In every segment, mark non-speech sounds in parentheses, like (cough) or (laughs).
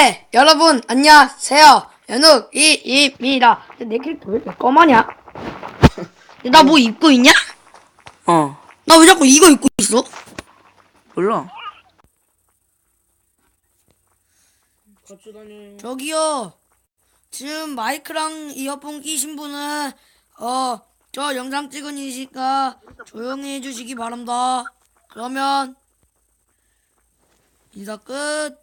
네, 여러분, 안녕하세요. 연욱이입니다. 내 캐릭터 왜 이렇게 검하냐? 나 뭐 입고 있냐? 어, 나 왜 자꾸 이거 입고 있어? 몰라. 저기요. 지금 마이크랑 이어폰 끼신 분은, 어, 저 영상 찍은 이시니까 조용히 해주시기 바랍니다. 그러면, 인사 끝.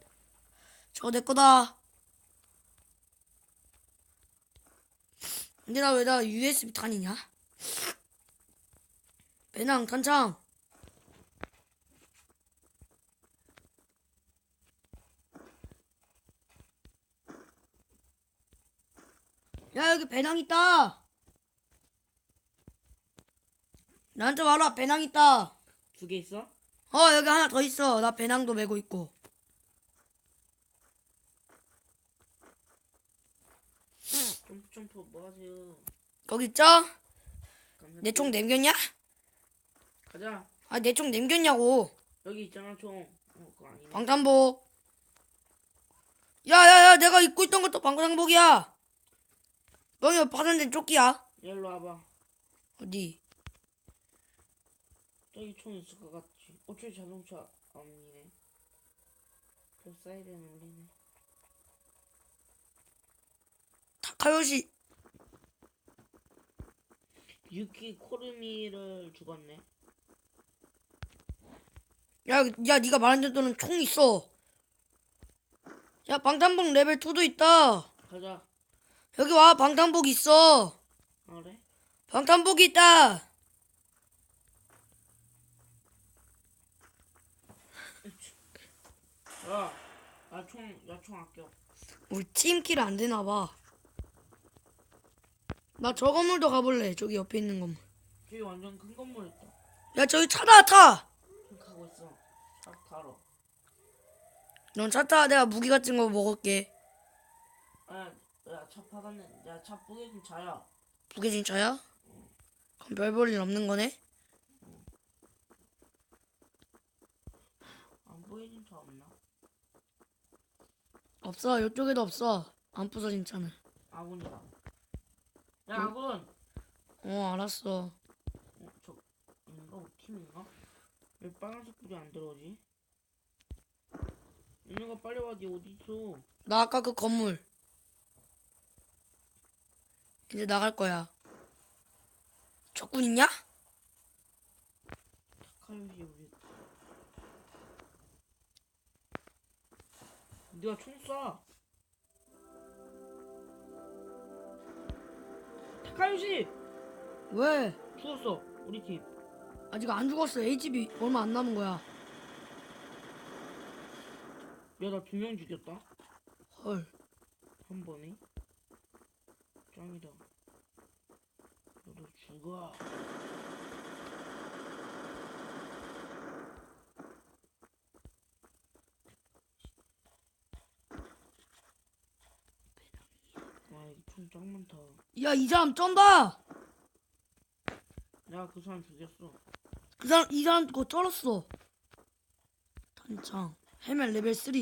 저거 내 거다. 근데 나왜나 USB 탄이냐? 배낭 탄창. 야 여기 배낭 있다. 나한테 와라 배낭 있다. 두 개 있어? 어 여기 하나 더 있어. 나 배낭도 메고 있고. 점프 점프 뭐 하세요? 거기 있죠? 내 총 남겼냐? 가자. 아 내 총 남겼냐고. 여기 있잖아 총. 어, 그거 아니네. 방탄복. 야야야 내가 입고 있던 것도 방탄복이야. 너희 파산된 조끼야. 일로 와봐. 어디? 저기 총 있을 것 같지. 어, 저기 자동차 아니네. 저 사이렌 울리네. 타카요시. 유키 코르미를 죽었네. 야, 야, 네가 말한 정도는 총 있어. 야, 방탄복 레벨 2도 있다. 가자. 여기 와, 방탄복 있어. 아, 그래? 방탄복이 있다. 야, 나 총, 야, 총 아껴. 우리 팀킬 안 되나 봐. 나 저 건물도 가볼래. 저기 옆에 있는 건물. 저기 완전 큰 건물 있다. 야, 저기 차다 타. 총 가고 있어. 딱 타러. 넌차 타. 내가 무기 같은 거 먹을게. 야, 야, 차 파갔네. 야, 차 뿌개진 차야. 무게진 차야? 그럼 별 볼 일 없는 거네? 안 뿌개진 차 없나? 없어. 이쪽에도 없어. 안 부서진 차는. 아군이다. 야, 아군! 어, 알았어. 어, 저, 인가? 팀인가? 왜 빨간색 불이 안 들어오지? 얘네가 빨리 와, 니 어디 있어? 나 아까 그 건물. 이제 나갈 거야. 적군 있냐? 카요시 우리. 네가 총 쏴! 타카요시! 왜? 죽었어, 우리 팀. 아직 안 죽었어. AGB 얼마 안 남은 거야. 야, 나 두 명 죽였다. 헐. 한 번에. 짱이다. 너도 죽어. 짱 많다. 야, 이 사람 쩐다! 야, 그 사람 죽였어. 그 사람, 이 사람 그거 쩔었어. 단창. 헬멧 레벨 3.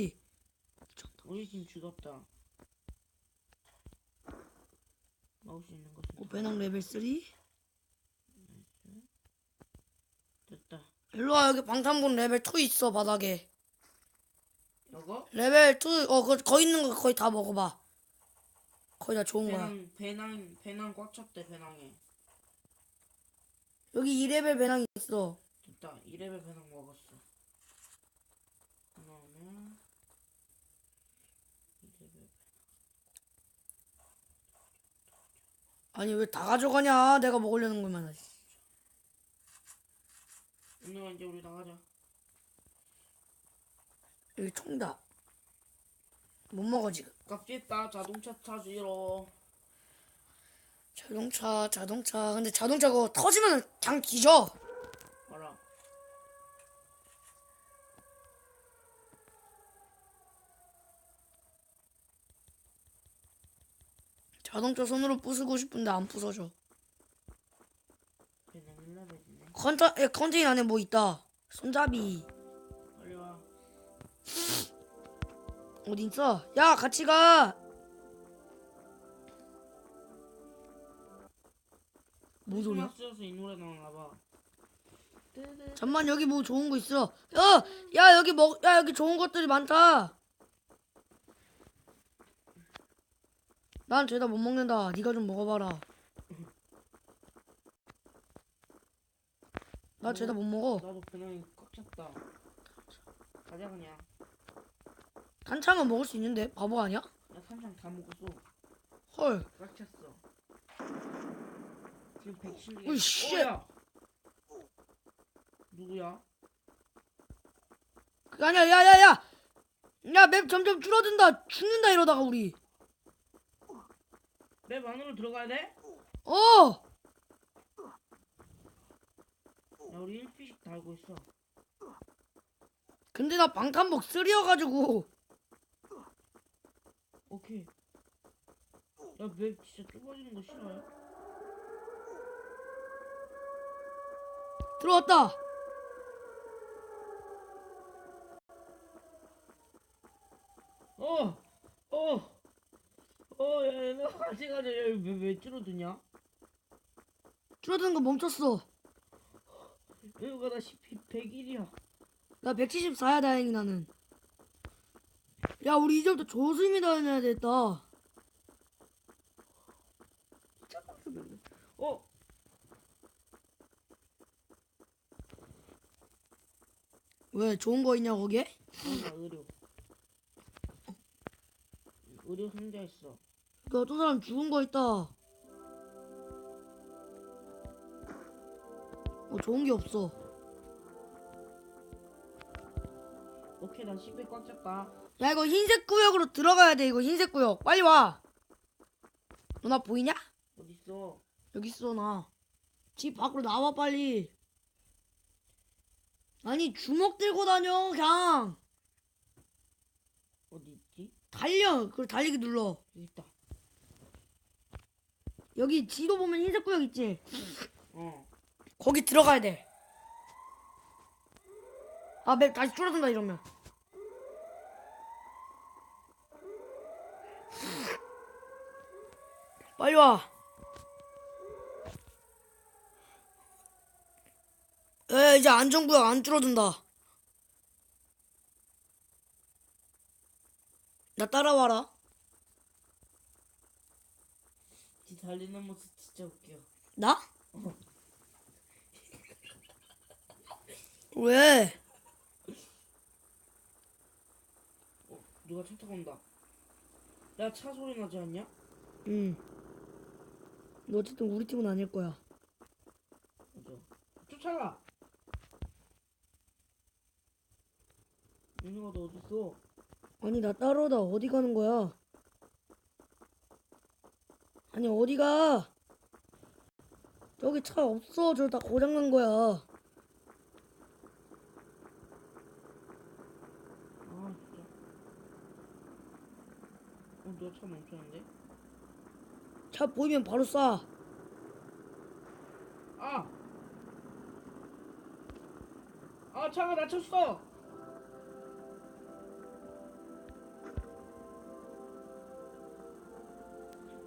우리 팀 죽었다. 나올 수 있는 것은 어, 배낭 레벨 3? 됐다. 일로와, 여기 방탄복 레벨 2 있어, 바닥에. 이거? 레벨 2, 어, 그, 거기 있는 거 거의 다 먹어봐. 거의 다 좋은 거야. 배낭, 배낭, 배낭 꽉 찼대, 배낭에. 여기 2레벨 배낭 있어. 됐다. 2레벨 배낭 먹었어. 그다음에 2레벨 아니, 왜 다 가져가냐? 내가 먹으려는 것만 하지. 이제 우리 나가자. 여기 총다. 못 먹어, 지금. 깝겠다. 자동차 찾으러. 자동차, 자동차. 근데 자동차 그거 터지면 그냥 뒤져. 봐라. 자동차 손으로 부수고 싶은데 안 부서져. 배낭 1레벨이네. 컨터, 에, 컨테이너 안에 뭐 있다. 손잡이. 어디 있어? 야 같이 가. 뭔 소리야? 크리스마스여서 이 노래 나오나 봐. 잠만 여기 뭐 좋은 거 있어? 야, 야 여기 먹, 야 여기 좋은 것들이 많다. 난 죄다 못 먹는다. 네가 좀 먹어봐라. 나 죄다 못 먹어. 나도 그냥 꽉 찼다. 가자 그냥. 한창은 먹을 수 있는데 바보 아니야? 나 삼장 다 먹었어. 헐. 꽉 찼어. 지금 110개. 어이, 씨. 야 누구야? 그게 아니야, 야야야. 야 맵 점점 줄어든다. 죽는다 이러다가 우리. 맵 안으로 들어가야 돼? 어. 야 우리 1피씩 달고 있어. 근데 나 방탄복 3여가지고. 오케이. 야 맵 진짜 좁아지는 거 싫어요? 들어왔다. 어! 어! 어, 야, 야, 너 같이 가자. 야, 왜, 왜 줄어드냐? 줄어드는 거 멈췄어. 이거가 나 10, 100일이야. 나 174야 다행히 나는. 야 우리 이제부터 조심히 다녀야 되겠다. 어? 왜 좋은 거 있냐 거기에? 아, 나 의료. 의료 상자 있어. 그 어떤 사람 죽은 거 있다. 뭐 좋은 게 없어. 오케이, 나 10배 꽉 찼다. 야 이거 흰색 구역으로 들어가야 돼 이거 흰색 구역 빨리 와. 너나 보이냐? 어딨어? 여기 있어 나. 집 밖으로 나와 빨리. 아니 주먹 들고 다녀 그냥 어디 있지? 달려. 그걸 달리기 눌러. 여기 있다. 여기 지도 보면 흰색 구역 있지? 어. 거기 들어가야 돼. 아, 맵 다시 줄어든다 이러면. 빨리 와. 에, 이제 안전구역 안 줄어든다. 나 따라와라. 지 달리는 모습 진짜 웃겨. 나? (laughs) 왜? 어, 누가 차 타고 온다. 야, 차 소리 나지 않냐? 응. 너 어쨌든 우리 팀은 아닐 거야. 맞아. 쫓아가! 윤희가 너 어딨어? 아니 나 따라오다 어디 가는 거야? 아니 어디 가? 저기 차 없어. 저 다 고장난 거야. 아, 진짜. 어, 너차 멈췄는데? 차 보이면 바로 쏴. 아! 아, 차가 낮췄어!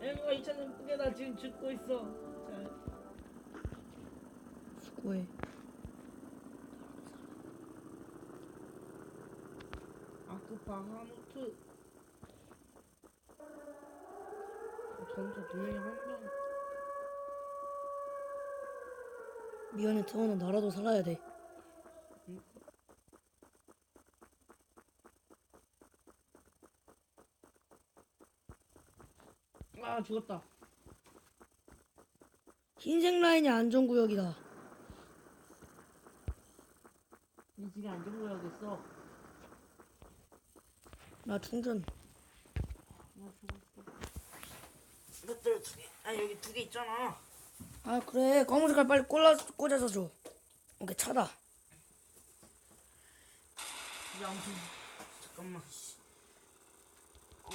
앵가 이 차는 예쁘게 나 지금 죽고 있어. 자, 수고해. 아크파 하누트. 어, 전차 두 명이 한 명. 미안해 태원아 나라도 살아야 돼. 아, 죽었다. 흰색 라인이 안전구역이다. 이 지금 안전구역있어. 나 충전. 나 죽었어. 이것들 두 개. 아, 여기 두 개 있잖아. 아 그래 검은 색깔 빨리 꽂아, 꽂아서 줘. 오케이 차다. 야, 아무튼 잠깐만. 씨. 어,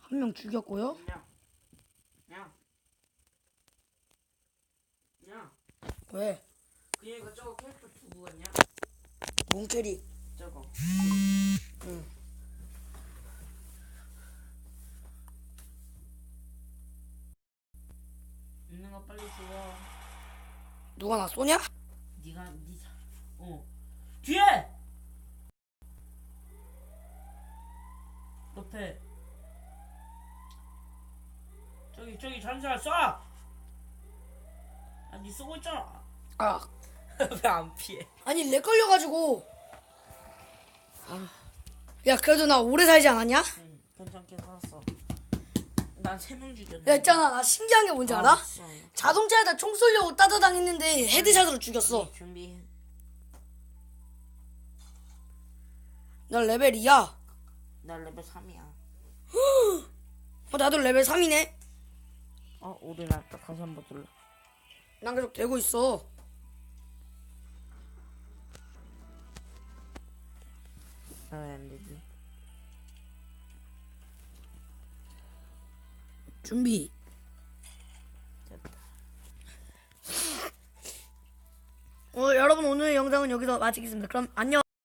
한명 죽였고요. 야, 야, 야. 왜? 그 얘가 저거 캐릭터 갔냐? 뭔 캐릭? 저거. 응. 있는 거 빨리 줘. 누가 나 쏘냐? 네가 네 사. 어. 뒤에. 옆에. 저기 저기 잠시만 쏴. 아니 쏘고 있잖아. 아 (laughs) 왜 안 피해? 아니 렉 걸려가지고. 야 그래도 나 오래 살지 않았냐? 응, 괜찮게 살았어. 난 세 명 죽였네. 야 있잖아 나 신기한 게 뭔지 알아? 진짜. 자동차에다 총 쏘려고 따다당했는데 헤드샷으로 죽였어. 준비. 나 레벨 2야. 나 레벨 3이야. 어, 나도 레벨 3이네. 어, 오리 났다. 다시 한번 돌려. 난 계속 되고 있어. 아안 되지. 준비. 어, 여러분 오늘 영상은 여기서 마치겠습니다. 그럼 안녕.